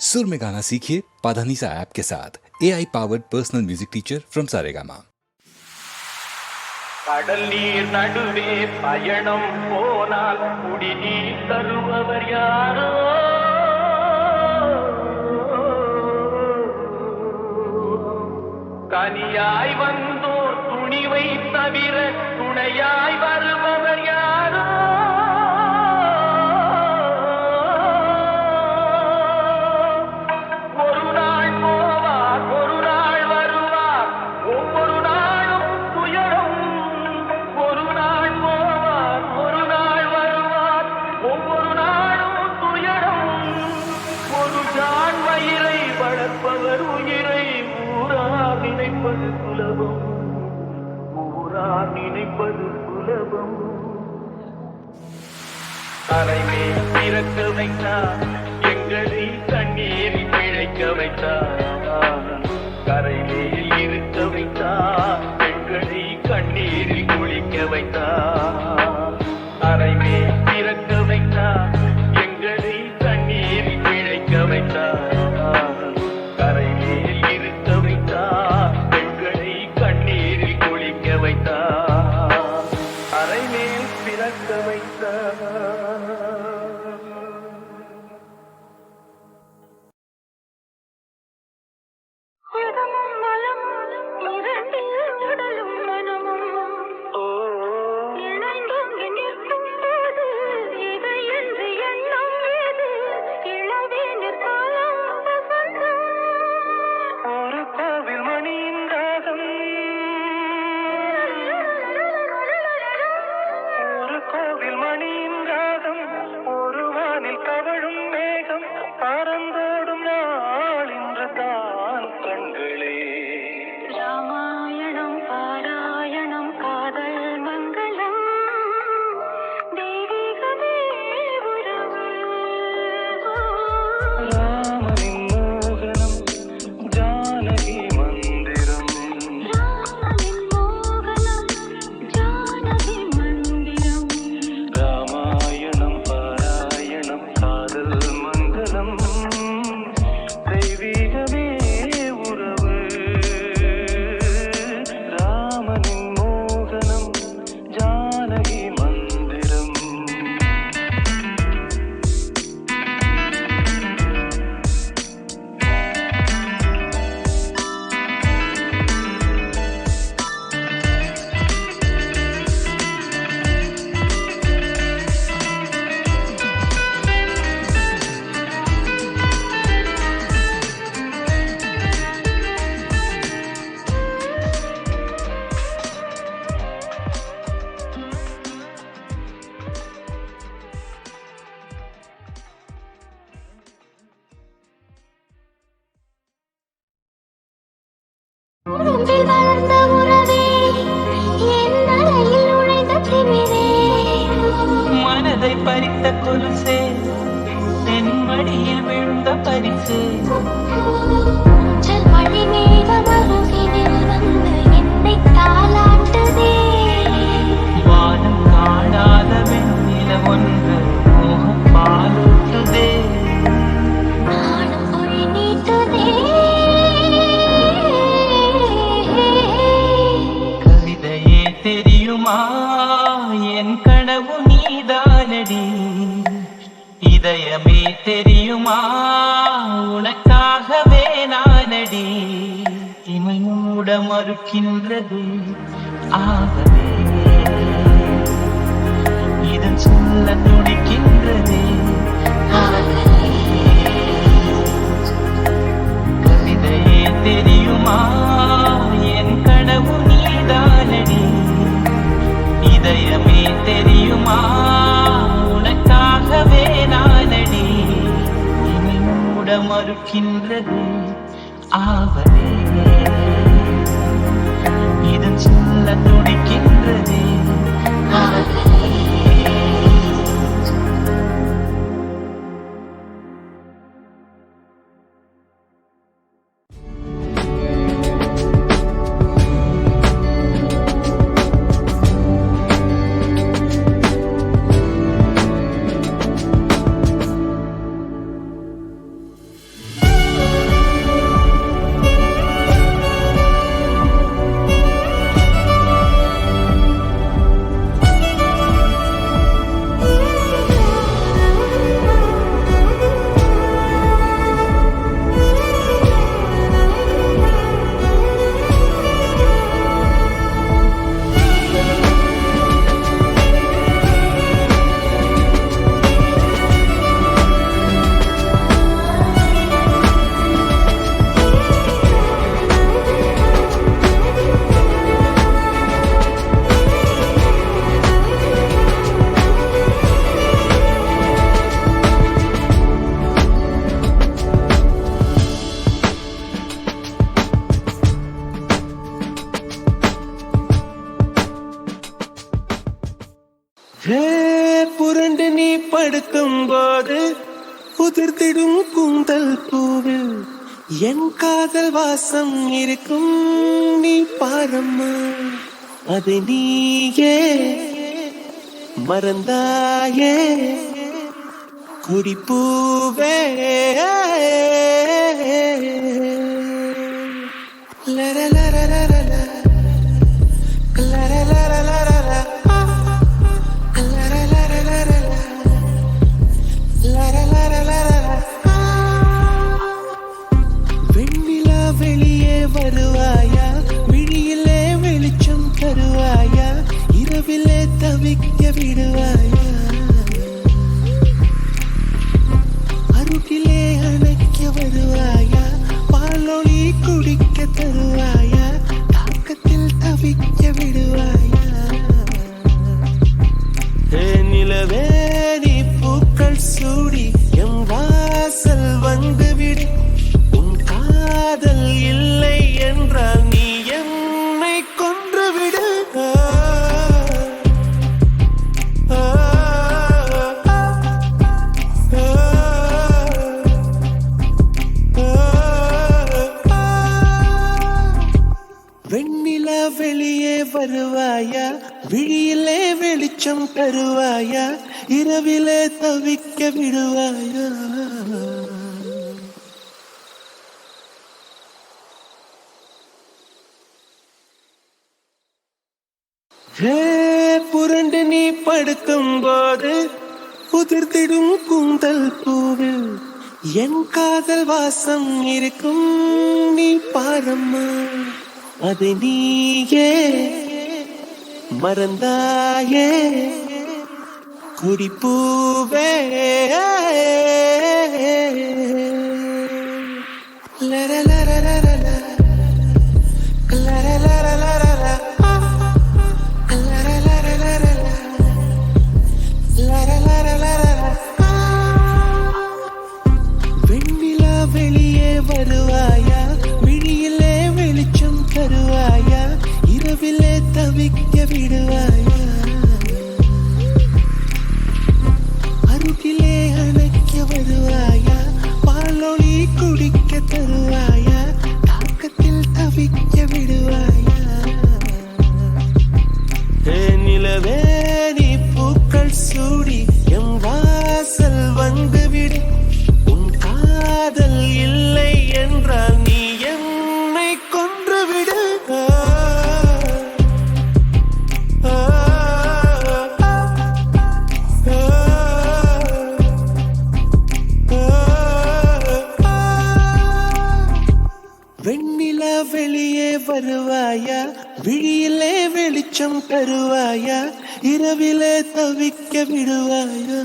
सुर में गाना सीखिए पाधानीसा ऐप के साथ। A I powered personal music teacher from Saregama கடலில் கனியாய் துணிவை தவிர துணையாய் காப்பது சுலபம் தலைமை திறக்க வைத்தா எங்களை தண்ணீர் பிழைக்க வைத்தா கரையில் இருக்க வைத்தா பெண்களை கண்ணீரில் குளிக்க வைத்தா தலைமை பறித்த கொலுசே தென்மடியில் விழுந்த பரிசு. மாறுகின்றது ஆகவே இதன் சொல்ல துடிக்கின்றதே கவிதையே தெரியுமா? என் கனவு நீதானடி. இதயமே தெரியுமா? உனக்காகவே நானடி. இனி மூட மறுக்கின்றது. ஆவதே கலந்துடிக்கின்றதே புரண்டு நீ படுக்கும் போது உதிர்த்திடும் கூந்தல் பூவில் என் காதல் வாசம் இருக்கும் நீ பாரம்மா. அது நீயே. மறந்தாயே. குடிப்பூவே. லரலரலரல. இரவிலே தவிக்க விடுவாயா? வருவாயா? விழியிலே வெளிச்சம் தருவாயா? இரவிலே தவிக்க விடுவாயா? புரண்டு நீ படுக்கும் போது உதிர்த்திடும் கூந்தல் பூவில் என் காதல் வாசம் இருக்கும் நீ பாரம்மா. அதை நீயே. மறந்தாயே. குடிப்பூவே. லரல தவிக்க விடுவாயா? அருகிலே அணைக்க வருவாயா? பாலொளி குடிக்க தருவாயா? நிலா வெளியே வருவாயா? விழியிலே வெளிச்சம் தருவாயா? இரவிலே தவிக்க விடுவாயா?